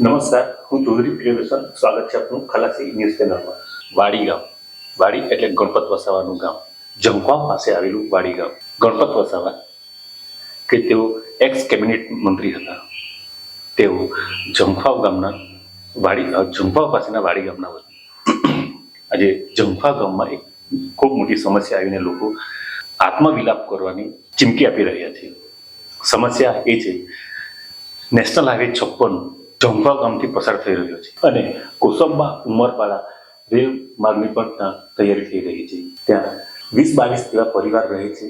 નમસ્કાર, હું ચૌધરી પ્રિયદર્શન, સ્વાગત છે આપનું ખલાસી ન્યૂઝ ચેનલમાં. વાડી ગામ. વાડી એટલે ગણપત વસાવાનું ગામ. જંખવા પાસે આવેલું વાડી ગામ. ગણપત વસાવા કે તેઓ એક્સ કેબિનેટ મંત્રી હતા. તેઓ જમખાવ ગામના વાડી જમખાવ પાસેના વાડી ગામના વતની આજે જંખવા ગામમાં એક ખૂબ મોટી સમસ્યા આવીને લોકો આત્મવિલાપ કરવાની ચીમકી આપી રહ્યા છે. સમસ્યા એ છે, નેશનલ હાઈવે છપ્પન જંગવા ગામથી પસાર થઈ રહ્યો છે. અને કોસંબા ઉમરપાડા રેલ માર્ગની પણ ત્યાં તૈયારી થઈ રહી છે. ત્યાં વીસ બાવીસ એવા પરિવાર રહે છે.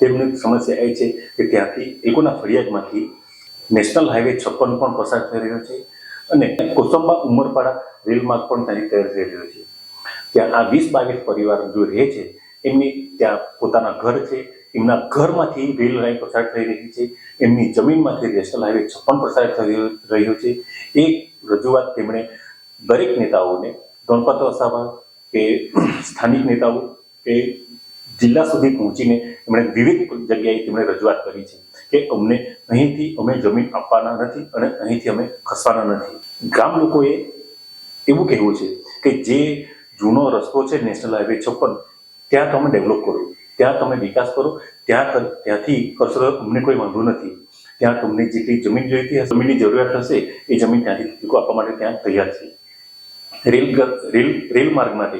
તેમની સમસ્યા એ છે કે ત્યાંથી એકોના ફરિયાદમાંથી નેશનલ હાઈવે છપ્પન પણ પસાર થઈ રહ્યો છે અને કોસંબા ઉમરપાડા રેલ માર્ગ પણ ત્યાંથી તૈયાર થઈ રહ્યો છે. ત્યાં આ વીસ બાવીસ પરિવાર જો રહે છે, એમની ત્યાં પોતાના ઘર છે એમના ઘરમાંથી રેલ લાઈન પસાર થઈ રહી છે. એમની જમીનમાંથી નેશનલ હાઈવે છપ્પન પસાર થઈ રહ્યો છે. એ રજૂઆત તેમણે દરેક નેતાઓને, ગણપત વસાવા કે સ્થાનિક નેતાઓ કે જિલ્લા સુધી પહોંચીને એમણે વિવિધ જગ્યાએ તેમણે રજૂઆત કરી છે કે અમને અહીંથી અમે જમીન આપવાના નથી અને અહીંથી અમે ખસવાના નથી. ગામ લોકોએ એવું કહેવું છે કે જે જૂનો રસ્તો છે નેશનલ હાઈવે છપ્પન, ત્યાં તમે ડેવલપ કરો ત્યાં તમે વિકાસ કરો, ત્યાં ત્યાંથી કરશો અમને કોઈ વાંધો નથી. ત્યાં તમને જેટલી જમીન જોઈતી જમીનની જરૂરિયાત હશે, એ જમીન ત્યાંથી લોકો આપવા માટે ત્યાં તૈયાર છે. રેલ રેલ રેલ માર્ગ માટે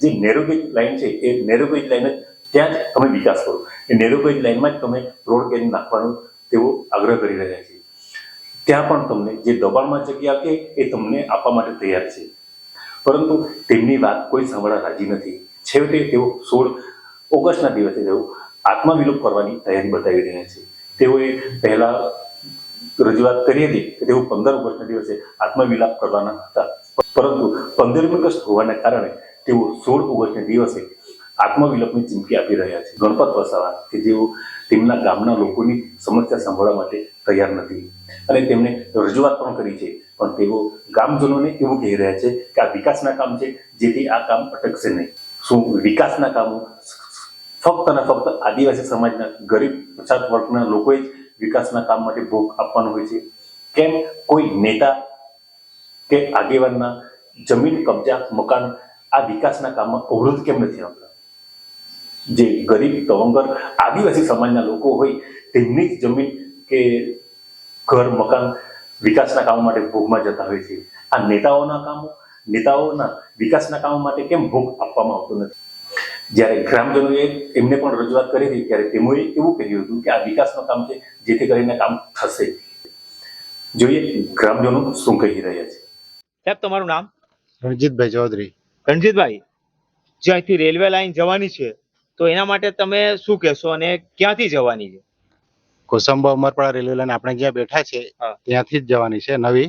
જે નેરોગેજ લાઇન છે, એ નેરોગેજ લાઇન જ ત્યાં જ તમે વિકાસ કરો. એ નેરોગેજ લાઇનમાં જ તમે રોડ ગેજ નાખવાનો તેઓ આગ્રહ કરી રહ્યા છે ત્યાં પણ તમને જે દબાણમાં જગ્યા કે એ તમને આપવા માટે તૈયાર છે. પરંતુ તેમની વાત કોઈ સાંભળવા રાજી નથી. છેવટે તેઓ સોળ ઓગસ્ટના દિવસે તેઓ આત્મવિલોપ કરવાની તૈયારી બતાવી રહ્યા છે. તેઓએ પહેલા રજૂઆત કરી હતી કે તેઓ પંદર ઓગસ્ટના દિવસે આત્મવિલાપ કરવાના હતા. પરંતુ પંદરમી ઓગસ્ટ હોવાના કારણે તેઓ સોળ ઓગસ્ટના દિવસે આત્મવિલોપની ચીમકી આપી રહ્યા છે. ગણપત વસાવા, કે જેઓ તેમના ગામના લોકોની સમસ્યા સાંભળવા માટે તૈયાર નથી. અને તેમણે રજૂઆત પણ કરી છે. પણ તેઓ ગામજનોને એવું કહી રહ્યા છે કે આ વિકાસના કામ છે, જેથી આ કામ અટકશે નહીં. શું વિકાસના કામો ફક્ત અને ફક્ત આદિવાસી સમાજના ગરીબ પછાત વર્ગના લોકોએ જ વિકાસના કામ માટે ભોગ આપવાનો હોય છે. કેમ? કોઈ નેતા કે આગેવાનના જમીન, કબજા, મકાન આ વિકાસના કામમાં અવરોધ કેમ નથી આવતા? જે ગરીબ, તવંગર, આદિવાસી સમાજના લોકો હોય, તેમની જ જમીન કે ઘર, મકાન વિકાસના કામો માટે ભોગમાં જતા હોય છે. આ નેતાઓના કામો, નેતાઓના વિકાસના કામો માટે કેમ ભોગ આપવામાં આવતો નથી? જ્યારે ગ્રામજનોએ એમને પણ રજૂઆત કરી હતી ત્યારે તેમણે એવું કહ્યું હતું કે આ વિકાસનું કામ છે જેથી કરીને કામ થશે. જોઈએ ગ્રામજનો શું કહી રહ્યા છે. સાહેબ તમારું નામ? રણજીતભાઈ ચૌધરી. રણજીતભાઈ જે અહીંથી રેલવે લાઈન જવાની છે તો એના માટે તમે શું કહેશો અને ક્યાંથી જવાની છે? કોસંબા ઉમરપાડા રેલવે લાઈન આપણે જ્યાં બેઠા છે ત્યાંથી જ જવાની છે નવી.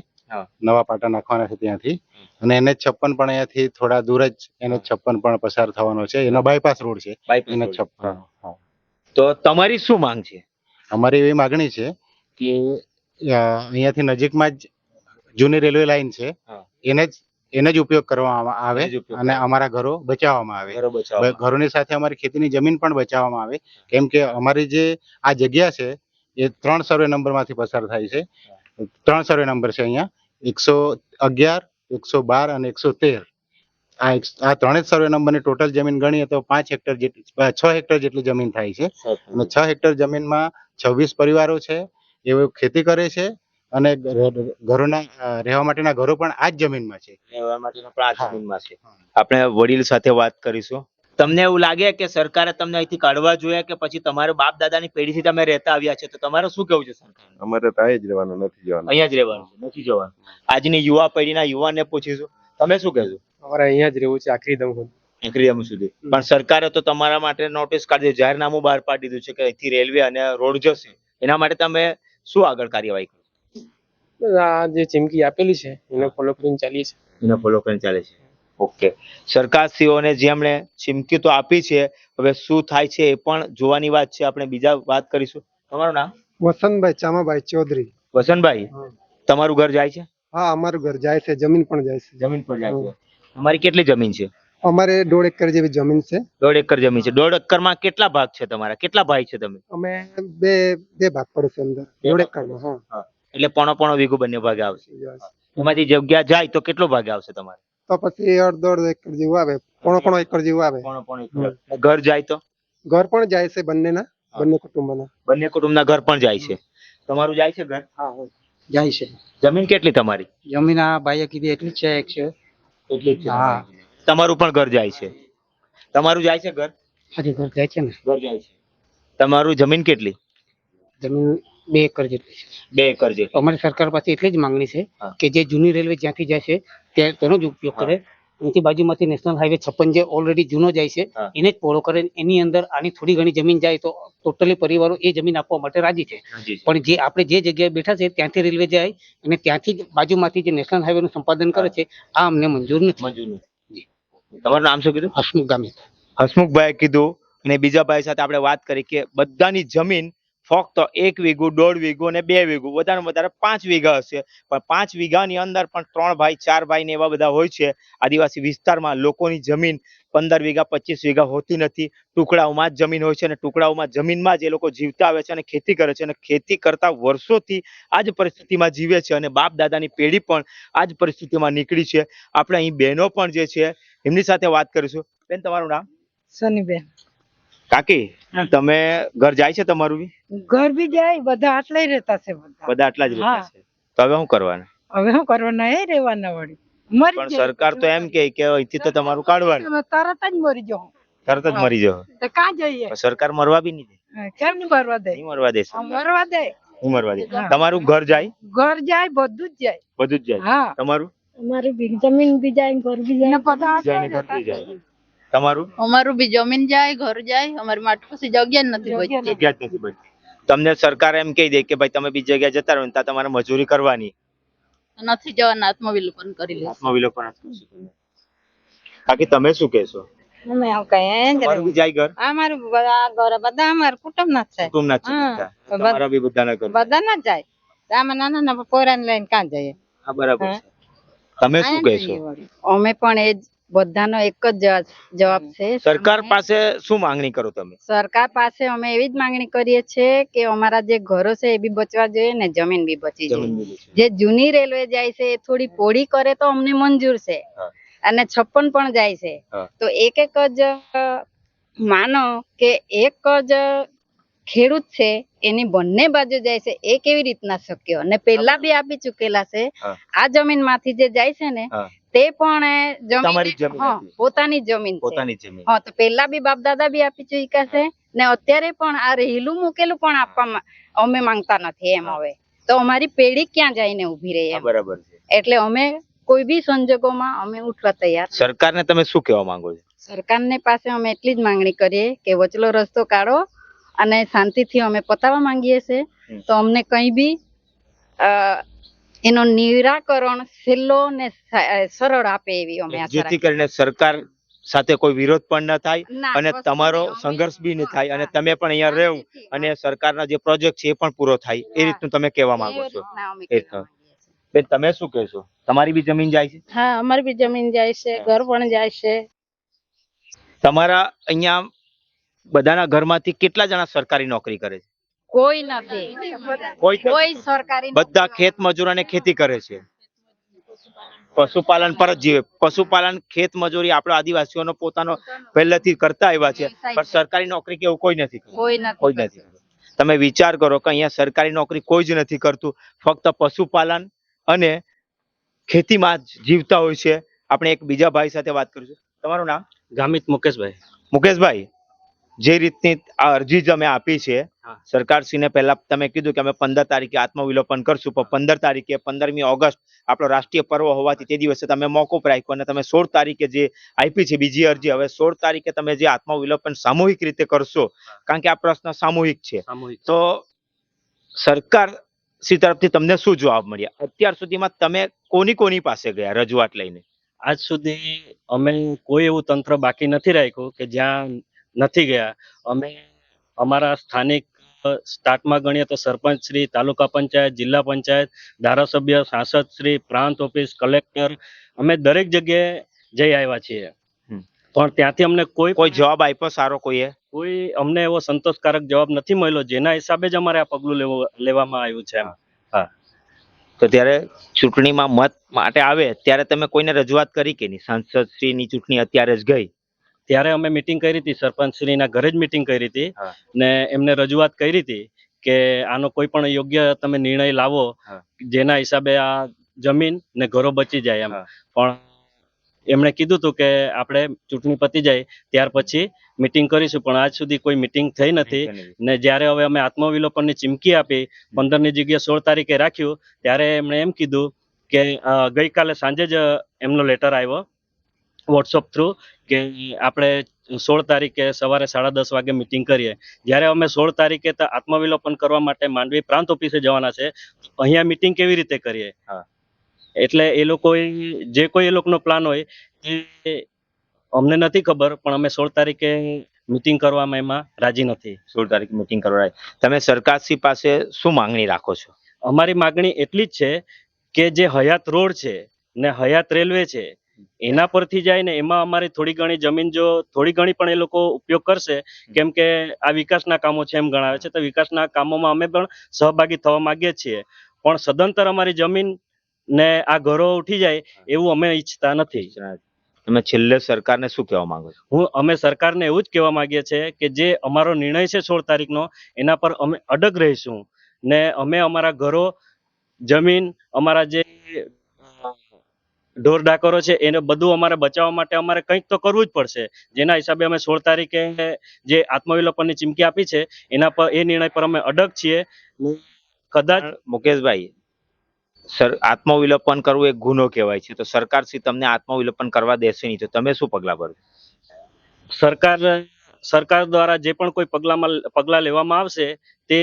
નવા પાટા નાખવાના છે ત્યાંથી. અને એને છપ્પન પણ અહીંયાથી થોડા દૂર જ એનો છપ્પન પણ પસાર થવાનો છે. એનો બાયપાસ રોડ છે. એનો છપ્પન. તો તમારી શું માંગ છે? અમારી એવી માગણી છે કે અહીંયાથી નજીકમાં જ જૂની રેલવે લાઈન છે. એને જ એને જ ઉપયોગ કરવામાં આવે અને અમારા ઘરો બચાવવામાં આવે. ઘરોની સાથે અમારી ખેતીની જમીન પણ બચાવવામાં આવે. કેમ કે અમારી જે આ જગ્યા છે એ ત્રણ સર્વે નંબરમાંથી પસાર થાય છે. ત્રણ સર્વે નંબર છે અહીંયા. એકસો અગિયાર એકસો બાર અને એકસો તેર. આ આ ત્રણેય સર્વે નંબરની ટોટલ જમીન ગણીએ તો પાંચ હેક્ટર જેટલી છ હેક્ટર જેટલી જમીન થાય છે. અને છ હેક્ટર જમીનમાં છવ્વીસ પરિવારો છે. એઓ ખેતી કરે છે અને ઘરોના રહેવા માટેના ઘરો પણ આ જ જમીનમાં છે. રહેવા માટેના પણ આ જમીનમાં છે. આપણે વડીલ સાથે વાત કરીશું. તમને એવું લાગે કે સરકારે તમને અહીંથી કાઢવા જોઈએ કે પછી તમારા બાપ દાદાની પેઢીથી તમે રહેતા આવ્યા છે તો તમારે શું કેવું છે સરકાર અમારે તો અહીં જ રહેવાનું નથી જવાનું. અહીંયા જ રહેવાનું? નથી જવાનું. આજની યુવા પેઢીના યુવાનને પૂછીશું. તમે શું કહેશો? અમારે અહીંયા જ રહેવું છે આખરી દમ આખરી દમ સુધી. પણ સરકારે તો તમારા માટે નોટિસ કાઢી દીધી, જાહેરનામું બહાર પાડી દીધું છે કે અહીંથી રેલવે અને રોડ જશે. એના માટે તમે શું આગળ કાર્યવાહી કરો? આ જે ચીમકી આપેલી છે એને ફોલો કરીને ચાલીએ છીએ. એને ફોલો કરીને ચાલે છે. ઓકે. સરકારશ્રીઓને જેમણે ચીમકી તો આપી છે હવે શું થાય છે એ પણ જોવાની વાત છે. આપણે બીજા વાત કરીશું. તમારું નામ? વસંતભાઈ ચામાભાઈ ચૌધરી. વસંતભાઈ તમારું ઘર જાય છે? હા અમારું ઘર જાય છે. જમીન પણ જાય છે. જમીન પણ જાય છે. તમારી કેટલી જમીન છે? અમારે દોઢ એકર જેવી જમીન છે. દોઢ એકર જમીન છે. દોઢ એકરમાં કેટલા ભાગ છે તમારા? કેટલા ભાઈ છે તમે? અમે બે બે ભાગ પડે છે અંદર. દોઢ એકરમાં હા. એટલે પોણો પોણો વીઘું બંને ભાગે આવશે. એમાંથી જગ્યા જાય તો કેટલો ભાગ આવશે તમારે? તો પછી અડધો અડધો એકર જેવું આવે. પોણો પોણો એકર જેવું આવે. પોણો પોણો એકર. ઘર જાય તો? ઘર પણ જાય છે બંનેના બંને કુટુંબના. બંને કુટુંબના ઘર પણ જાય છે? તમારું જાય છે ઘર? જાય છે. જમીન કેટલી તમારી? જમીન આ ભાઈએ કીધી એટલી જ છે એક છે. એટલી જ હા. તમારું પણ ઘર જાય છે? તમારું જાય છે ઘર? હાજી ઘર જાય છે ને. ઘર જાય છે. તમારું જમીન કેટલી? જમીન બે એકર જેટલી છે. બે એકર જેટલી. અમારી સરકાર પાસે એટલી જ માંગણી છે કે જે જૂની રેલવે જ્યાંથી જાય છે તેનો જ ઉપયોગ કરે. એની બાજુમાંથી નેશનલ હાઈવે છપ્પન જે ઓલરેડી જૂનો જાય છે એને જ પહોળો કરે એની અંદર આની થોડી ઘણી જમીન જાય તો ટોટલી પરિવારો એ જમીન આપવા માટે રાજી છે. પણ જે આપણે જે જગ્યાએ બેઠા છે ત્યાંથી રેલવે જાય અને ત્યાંથી જ બાજુમાંથી જે નેશનલ હાઈવે નું સંપાદન કરે છે આ અમને મંજૂર નથી. મંજૂર નથી. તમારું નામ શું કીધું? હસમુખ ગામે હસમુખભાઈ કીધું અને બીજા ભાઈ સાથે આપણે વાત કરી કે બધાની જમીન ફક્ત એક વીઘું, દોઢ વીઘું અને બે વીઘું. વધારે વધારે પાંચ વીઘા હશે. પણ પાંચ વીઘાની અંદર પણ ત્રણ ભાઈ, ચાર ભાઈ ને એવા બધા હોય છે. આદિવાસી વિસ્તારમાં લોકોની જમીન પંદર વીઘા, પચીસ વીઘા હોતી નથી. ટુકડાઓમાં જ જમીન હોય છે અને ટુકડાઓમાં જમીનમાં જ એ લોકો જીવતા આવે છે અને ખેતી કરે છે. અને ખેતી કરતા વર્ષોથી આ જ પરિસ્થિતિમાં જીવે છે અને બાપ દાદાની પેઢી પણ આ જ પરિસ્થિતિમાં નીકળી છે. આપણે અહીં બહેનો પણ જે છે, એમની સાથે વાત કરીશું. બેન, તમારું નામ? સનીબેન. કાકી તમે ઘર જાય છે તમારું બી? ઘર બી જાય બધા આટલા રહેતા છે બધા. બધા આટલા જ રહેતા છે. તો હવે શું કરવાનું? હવે શું કરવાના? એ રહેવાના વળી. પણ સરકાર તો એમ કે કે અહીંથી તો તમારું કાઢવાનું. તરત જ મરી જાઓ. તરત જ મરી જાવ તો કાં જઈએ? સરકાર મરવા બી નહીં દે. કેમ નહીં મરવા દે? નહીં મરવા દે મરવા દે. નહીં મરવા દે. તમારું ઘર જાય? ઘર જાય બધું જ જાય. બધું જ જાય. હા. તમારું? અમારું જમીન બી જાય ઘર બી જાય. બધા જાય ને તમારું? અમારું બી જમીન જાય ઘર જાય અમારી માટે પછી જગ્યા નથી બચતી જગ્યા જ નથી બચતી તમને સરકાર એમ કહી દે કે ભાઈ તમે બીજી જગ્યાએ જતા રહો ત્યાં તમારે મજૂરી કરવાની. નથી જવાના આત્મવિલોપન કરી લે આત્મવિલોપન. બાકી તમે શું કહેશો? અમે આમ કઈ જાય ઘર? અમારું બધા ઘર બધા અમારા કુટુંબ ના જ કુટુંબ ના છે બધા. તમારા બી બધાના ઘર બધા ના જાય. આમાં નાના નાના પોરાને લઈને કાં જઈએ? હા બરાબર તમે શું કહેશો? અમે પણ એ જ બધાનો એક જ જવાબ- છે. સરકાર પાસે શું માંગણી કરો તમે? સરકાર પાસે અમે એવી જ માંગણી કરીએ છીએ કે અમારા જે ઘરો છે એ બી બચવા જોઈએ ને જમીન બી બચી જોઈએ. જે જૂની રેલવે જાય છે એ થોડી પોળી કરે તો અમને મંજૂર છે. અને છપ્પન પણ જાય છે. તો એક એક જ માનો કે એક જ ખેડૂત છે એની બંને બાજુ જાય છે એ કેવી રીતના શક્ય? અને પેલા બી આપી ચૂકેલા છે. આ જમીનમાંથી જે જાય છે ને. તે પણ જમીન. પોતાની જમીન પોતાની જમીન. હા તો પેલા બી બાપ દાદા બી આપી ચૂક્યા છે ને અત્યારે પણ આ રહેલું મૂકેલું પણ આપવા અમે માંગતા નથી એમ હવે. તો અમારી પેઢી ક્યાં જઈને ઊભી રહી બરાબર છે. એટલે અમે કોઈ બી સંજોગોમાં અમે ઉઠવા તૈયાર સરકારને તમે શું કહેવા માંગો છો? સરકારને પાસે અમે એટલી જ માંગણી કરીએ કે વચલો રસ્તો કાઢો અને શાંતિથી અમે પતાવવા માંગીએ છીએ. તો અમને કંઈ બી અ, એનો નિરાકરણ સહેલો ને સરળ આપે એવી અમે જેથી કરીને સરકાર સાથે કોઈ વિરોધ પણ ન થાય અને તમારો સંઘર્ષ બી ન થાય અને તમે પણ અહીંયા રહેવું અને સરકારના જે પ્રોજેક્ટ છે એ પણ પૂરો થાય. એ રીતનું તમે કહેવા. માંગો છો. બેન તમે શું કહેશો? તમારી બી જમીન જાય છે? હા અમારી બી જમીન જાય છે ઘર પણ જાય છે. તમારા અહીંયા બધાના ઘરમાંથી કેટલા જણા સરકારી નોકરી કરે છે? કોઈ નથી. કોઈ કોઈ સરકારી બધા ખેત મજૂર અને ખેતી કરે છે. પશુપાલન પર જ જીવે. પશુપાલન ખેત મજૂરી આપણા આદિવાસીઓનો પોતાનો પહેલેથી કરતા આવ્યા છે. પણ સરકારી નોકરી કે એવું કોઈ નથી કરતું. કોઈ નથી કોઈ નથી તમે વિચાર કરો કે અહીંયા સરકારી નોકરી કોઈ જ નથી કરતું. ફક્ત પશુપાલન અને ખેતીમાં જ જીવતા હોય છે. આપણે એક બીજા ભાઈ સાથે વાત કરીશું. તમારું નામ? ગામિત મુકેશભાઈ. મુકેશભાઈ જે રીતની આ અરજી જ અમે આપી છે. સરકારશ્રીને પહેલા તમે કીધું કે અમે પંદર તારીખે આત્મવિલોપન કરશું પણ પંદર તારીખે પંદરમી ઓગસ્ટ આપણો રાષ્ટ્રીય પર્વ હોવાથી તે દિવસે તમે મોકૂફ રાખ્યો અને તમે સોળ તારીખે જે આપી છે બીજી અરજી હવે સોળ તારીખે તમે જે આત્મવિલોપન સામૂહિક રીતે કરશો કારણ કે આ પ્રશ્ન સામૂહિક છે. તો સરકાર શ્રી તરફથી તમને શું જવાબ મળ્યા? અત્યાર સુધીમાં તમે કોની કોની પાસે ગયા રજૂઆત લઈને? આજ સુધી અમે કોઈ એવું તંત્ર બાકી નથી રાખ્યું કે જ્યાં નથી ગયા. અમે અમારા સ્થાનિક સ્ટાર્ટમાં ગણીએ તો સરપંચ શ્રી તાલુકા પંચાયત જિલ્લા પંચાયત ધારાસભ્ય સાંસદ શ્રી પ્રાંત ઓફિસ કલેક્ટર અમે દરેક જગ્યાએ જઈ આવ્યા છીએ. પણ ત્યાંથી અમને કોઈ કોઈ જવાબ આપ્યો સારો કોઈએ? કોઈ અમને એવો સંતોષકારક જવાબ નથી મળ્યો. જેના હિસાબે જ અમારે આ પગલું લેવું લેવામાં આવ્યું છે હા. તો ત્યારે ચૂંટણીમાં મત માટે આવે ત્યારે તમે કોઈને રજૂઆત કરી કે નહીં? સાંસદ શ્રીની ચૂંટણી અત્યારે જ ગઈ. ત્યારે અમે મિટિંગ કરી હતી સરપંચશ્રીના ઘરે જ મિટિંગ કરી હતી. ને એમને રજૂઆત કરી હતી કે આનો કોઈ પણ યોગ્ય તમે નિર્ણય લાવો જેના હિસાબે આ જમીન ને ઘરો બચી જાય એમ. પણ એમણે કીધું હતું કે આપણે ચૂંટણી પતી જાય ત્યાર પછી મિટિંગ કરીશું પણ આજ સુધી કોઈ મિટિંગ થઈ નથી. ને જ્યારે હવે અમે આત્મવિલોપનની ચીમકી આપી પંદરની જગ્યાએ સોળ તારીખે રાખ્યું ત્યારે એમણે એમ કીધું કે ગઈકાલે સાંજે જ એમનો લેટર આવ્યો. વોટ્સઅપ થ્રુ કે આપણે સોળ તારીખે સવારે સાડા દસ વાગે મિટિંગ કરીએ. જ્યારે અમે સોળ તારીખે તો આત્મવિલોપન કરવા માટે માંડવી પ્રાંત ઓફિસે જવાના છે અહીંયા મિટિંગ કેવી રીતે કરીએ? હા. એટલે એ લોકો જે કોઈ એ લોકોનો પ્લાન હોય એ અમને નથી ખબર પણ અમે સોળ તારીખે મિટિંગ કરવામાં એમાં રાજી નથી. સોળ તારીખ મિટિંગ કરવા તમે સરકારશ્રી પાસે શું માંગણી રાખો છો? અમારી માગણી એટલી જ છે કે જે હયાત રોડ છે ને હયાત રેલવે છે એના પરથી જાય ને એમાં અમારી થોડી ઘણી જમીન જો થોડી ઘણી પણ એ લોકો ઉપયોગ કરશે કેમ કે આ વિકાસના કામો છે એમ ગણાવે છે. તો વિકાસના કામોમાં અમે પણ સહભાગી થવા માંગીએ છીએ. પણ સદંતર અમારી જમીન ને આ ઘરો ઉઠી જાય એવું અમે ઈચ્છતા નથી. તમે છેલ્લે સરકારને શું કહેવા માંગો છો? હું અમે સરકારને એવું જ કહેવા માંગીએ છીએ કે જે અમારો નિર્ણય છે સોળ તારીખનો એના પર અમે અડગ રહીશું ને અમે અમારા ઘરો જમીન અમારા જે ઢોર ડાકોરો છે એને બધું અમારે બચાવવા માટે અમારે કંઈક તો કરવું જ પડશે. જેના હિસાબે અમે સોળ તારીખે જે આત્મવિલોપનની ચીમકી આપી છે એના પર એ નિર્ણય પર અમે અડગ છીએ. કદાચ મુકેશભાઈ સર આત્મવિલોપન કરવું એક ગુનો કહેવાય છે. તો સરકારશ્રી તમને આત્મવિલોપન કરવા દેશે નહીં. તો તમે શું પગલાં ભરો સરકાર સરકાર દ્વારા જે પણ કોઈ પગલામાં પગલાં લેવામાં આવશે તે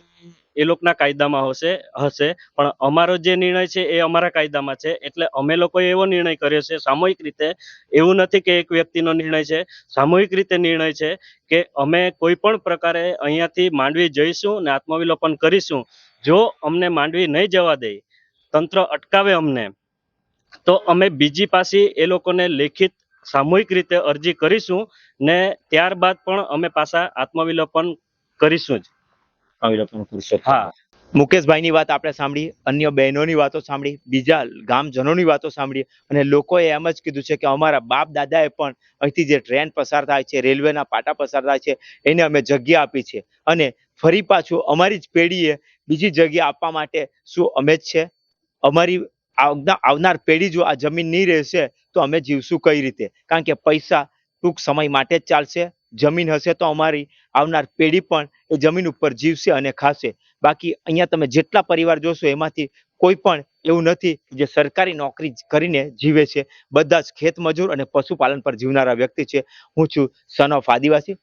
એ લોકોના કાયદામાં હશે હશે. પણ અમારો જે નિર્ણય છે એ અમારા કાયદામાં છે. એટલે અમે લોકોએ એવો નિર્ણય કર્યો છે, સામૂહિક રીતે. એવું નથી કે એક વ્યક્તિનો નિર્ણય છે. સામૂહિક રીતે નિર્ણય છે કે અમે કોઈ પણ પ્રકારે અહીંયાથી માંડવી જઈશું ને આત્મવિલોપન કરીશું. જો અમને માંડવી નહીં જવા દે, તંત્ર અટકાવે અમને, તો અમે બીજી પાછી એ લોકોને લેખિત સામૂહિક રીતે અરજી કરીશું ને ત્યારબાદ પણ અમે પાછા આત્મવિલોપન કરીશું જ. આત્મવિલોપન કરશો હા. મુકેશભાઈની વાત આપણે સાંભળી, અન્ય બહેનોની વાતો સાંભળી, બીજા ગામજનોની વાતો સાંભળી, અને લોકોએ એમ જ કીધું છે કે અમારા બાપ દાદાએ પણ અહીંથી જે ટ્રેન પસાર થાય છે, રેલવેના પાટા પસાર થાય છે, એને અમે જગ્યા આપી છે. અને ફરી પાછું અમારી જ પેઢીએ બીજી જગ્યા આપવા માટે શું અમે જ છે? અમારી આવનાર પેઢી જો આ જમીન નહીં રહેશે, તો અમે જીવશું કઈ રીતે? કારણ કે પૈસા ટૂંક સમય માટે જ ચાલશે. જમીન હશે તો અમારી આવનાર પેઢી પણ એ જમીન ઉપર જીવશે અને ખાશે. બાકી અહીંયા તમે જેટલા પરિવાર જોશો એમાંથી કોઈ પણ એવું નથી જે સરકારી નોકરી કરીને જીવે છે. બધા જ ખેત મજૂર અને પશુપાલન પર જીવનારા વ્યક્તિ છે. હું છું સન ઓફ આદિવાસી